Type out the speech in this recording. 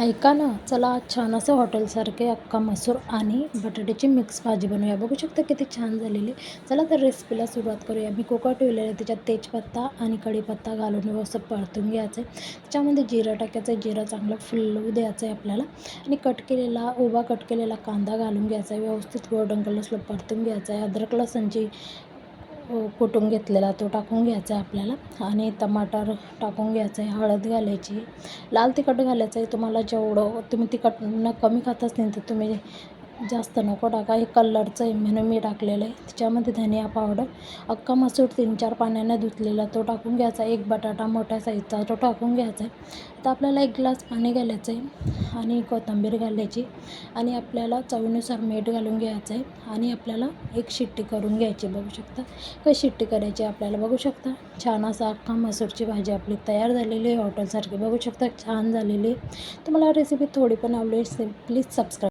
ऐका ना चला छान असं हॉटेलसारखे अख्खा मसूर आणि बटाट्याची मिक्स भाजी बनवूया. बघू शकता किती छान झालेली. चला तर रेसिपीला सुरुवात करूया. मी कुकर ठेवलेलं आहे. त्याच्यात तेजपत्ता आणि कढीपत्ता घालून व्यवस्थित परतून घ्यायचं आहे त्याच्यामध्ये जिरं टाकायचं आहे जिरं चांगलं फुलवू द्यायचं आहे आपल्याला. आणि कट केलेला उभा कट केलेला कांदा घालून घ्यायचा आहे व्यवस्थित गोल्डन असलं परतून घ्यायचा आहे अद्रक लसणची कुटून घेतलेला तो टाकून घ्यायचा आहे आपल्याला. आणि टमाटर टाकून घ्यायचं आहे हळद घालायची. लाल तिखट घालायचं आहे तुम्हाला जेवढं तुम्ही तिखट न कमी खात असतील तर तुम्ही जास्त नको टाका. हे कलरचं आहे म्हणून मी टाकलेलं आहे. त्याच्यामध्ये धनिया पावडर अख्खा मसूर तीन चार पाण्यानं धुतलेला तो टाकून घ्यायचा. एक बटाटा मोठ्या साईजचा तो टाकून घ्यायचा आहे. आता आपल्याला एक ग्लास पाणी घालायचं आहे आणि कोथिंबीर घालायची आणि आपल्याला चवीनुसार मीठ घालून घ्यायचं आहे आणि आपल्याला एक शिट्टी करून घ्यायची बघू शकता? काही शिट्टी करायची आपल्याला बघू शकता? छान असा अख्खा मसूरची भाजी आपली तयार झालेली आहे. हॉटेलसारखी बघू शकता? छान झालेली आहे. तुम्हाला रेसिपी थोडी पण आवडली प्लीज सबस्क्राईब